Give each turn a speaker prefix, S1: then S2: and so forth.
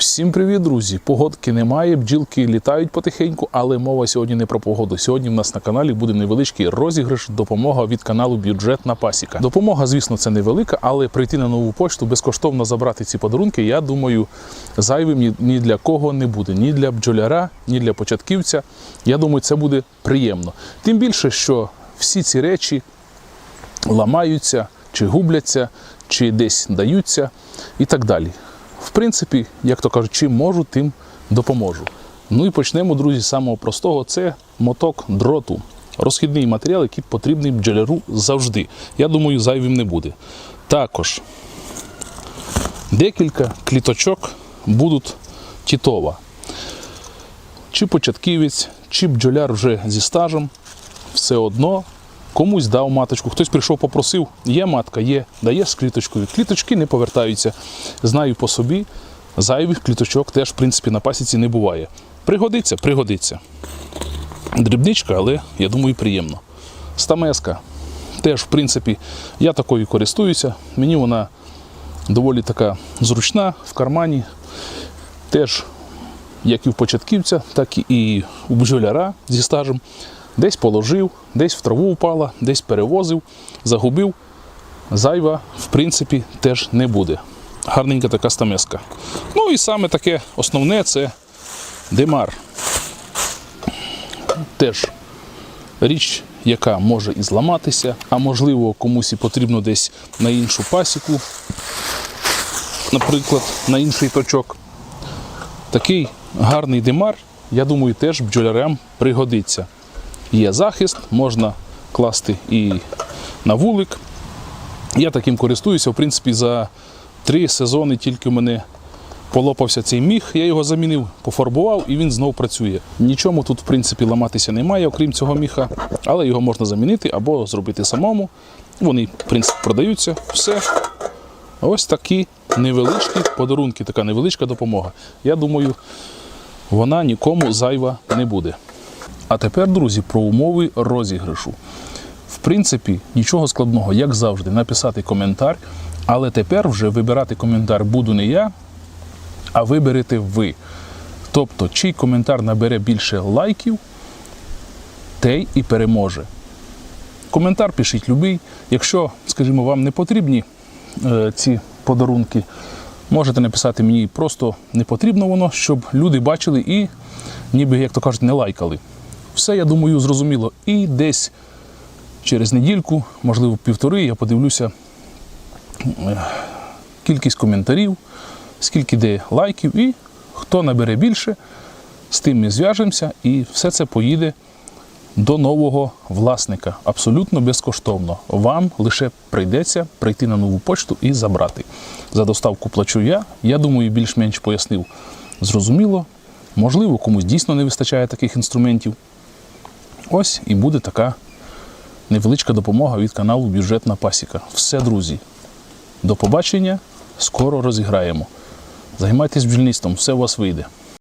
S1: Всім привіт, друзі! Погодки немає, бджілки літають потихеньку, але мова сьогодні не про погоду. Сьогодні в нас на каналі буде невеличкий розіграш, допомога від каналу Бюджетна Пасіка. Допомога, звісно, це невелика, але прийти на нову почту, безкоштовно забрати ці подарунки, я думаю, зайвим ні, для кого не буде. Ні для бджоляра, ні для початківця. Я думаю, це буде приємно. Тим більше, що всі ці речі ламаються, чи губляться, чи десь даються і так далі. В принципі, як то кажуть, чим можу, тим допоможу. Ну і почнемо, друзі, з самого простого це моток дроту. Розхідний матеріал, який потрібний бджоляру завжди. Я думаю, зайвим не буде. Також декілька кліточок будуть тітова. Чи початківець, чи бджоляр вже зі стажем, все одно комусь дав маточку. Хтось прийшов, попросив, є матка, є, даєш з кліточкою. Кліточки не повертаються. Знаю по собі, зайвих кліточок теж, в принципі, на пасіці не буває. Пригодиться, пригодиться. Дрібничка, але я думаю, приємно. Стамеска. Теж, в принципі, я такою користуюся. Мені вона доволі така зручна в кармані. Теж, як і в початківця, так і у бджоляра зі стажем. Десь положив, десь в траву упала, десь перевозив, загубив. Зайва, в принципі, теж не буде. Гарненька така стамеска. Ну і саме таке основне це демар. Теж річ, яка може і зламатися, а можливо комусь і потрібно десь на іншу пасіку, наприклад, на інший точок. Такий гарний демар, я думаю, теж бджолярам пригодиться. Є захист, можна класти і на вулик. Я таким користуюся. В принципі, за три сезони тільки в мене полопався цей міг, я його замінив, пофарбував і він знов працює. Нічому тут, в принципі, ламатися немає, окрім цього міха, але його можна замінити або зробити самому. Вони, в принципі, продаються. Все. Ось такі невеличкі подарунки, така невеличка допомога. Я думаю, вона нікому зайва не буде. А тепер, друзі, про умови розіграшу. В принципі, нічого складного, як завжди, написати коментар, але тепер вже вибирати коментар буду не я, а виберете ви. Тобто, чий коментар набере більше лайків, той і переможе. Коментар пишіть любий. Якщо, скажімо, вам не потрібні е, ці подарунки, можете написати мені просто не потрібно воно, щоб люди бачили і, ніби, як то кажуть, не лайкали. Все, я думаю, зрозуміло. І десь через недільку, можливо, півтори, я подивлюся е, кількість коментарів, скільки де лайків, і хто набере більше, з тим ми зв'яжемося, і все це поїде до нового власника. Абсолютно безкоштовно. Вам лише прийдеться прийти на нову почту і забрати. За доставку плачу я. Я думаю, більш-менш пояснив зрозуміло. Можливо, комусь дійсно не вистачає таких інструментів. Ось і буде така невеличка допомога від каналу Бюджетна Пасіка. Все, друзі. До побачення. Скоро розіграємо. Займайтесь бджільництвом, все у вас вийде.